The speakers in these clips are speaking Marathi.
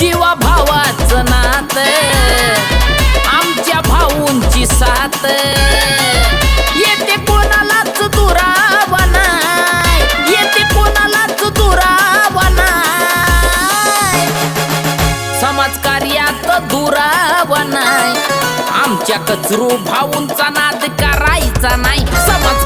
जीवा भावाचं नात. आमच्या भाऊंची साथ. येते कोणालाच दुरावा नाय येते कोणालाच दुरावा नाही. समाजकार्यात दुरावा नाय आमच्या कचरू भाऊंचा नाद करायचा नाही. समाज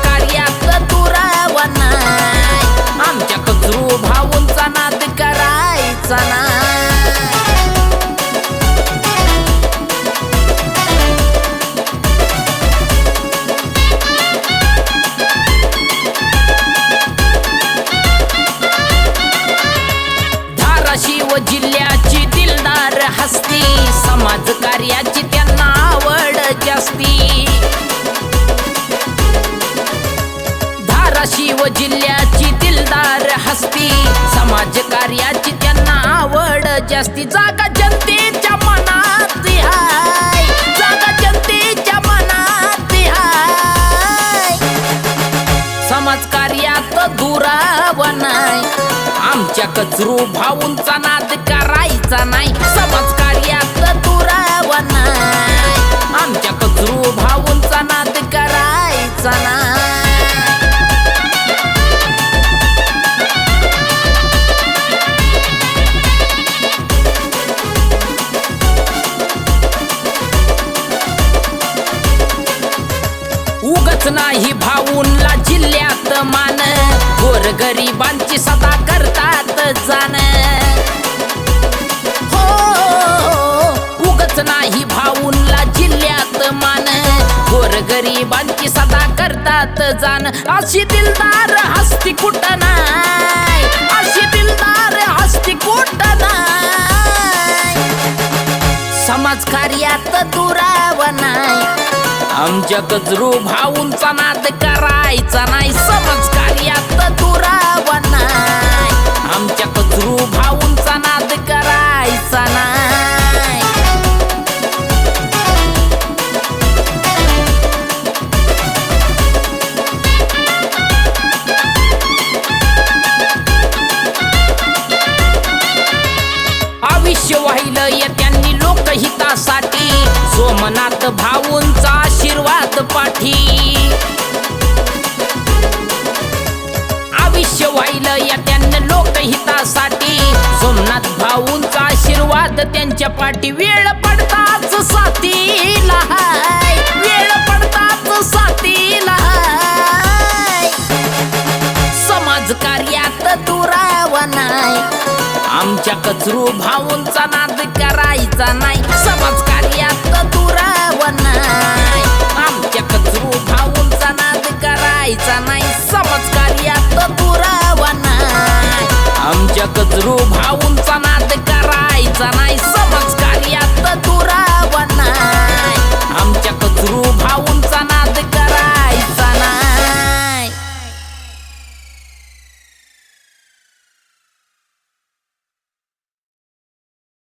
कार्याची त्यांना आवड. जास्ती जागा जनतेच्या मनात हाय जागा जनतेच्या मनात हाय समाज कार्यात दुरावा नाही. आमच्या कचरू भाऊंचा नाद करायचा नाही. समाज कार्यात नाही जिल्ह्यात मान. गोर गरिबांची सदा करतात जाण. हो उगच नाही भाऊनला जिल्ह्यात मान. गोर गरिबांची सदा करतात जाण. अशी दिलदार हस्ती कुठ नाही? अशी दिलदार हस्ती कुठ नाही? समाज कार्यात दुरावा नाही. आमच्या कचरू भाऊंचा नाद करायचा नाही. समज कार्यात दुरावा नाही. आमच्या कचरू भाऊंचा नाद करायचा नाही. सोमनाथ भाऊंचा आशीर्वाद पाठी. आयुष्य वाहिलं या त्यांना लोकहितासाठी. सोमनाथ भाऊंचा आशीर्वाद त्यांच्या पाठी. वेळ पडताच साथीला हाय. वेळ पडताच साथीला हाय. समाज कार्यात दुरावा नाही. आमच्या कचरू भाऊंचा नाद करायचा नाही. समाज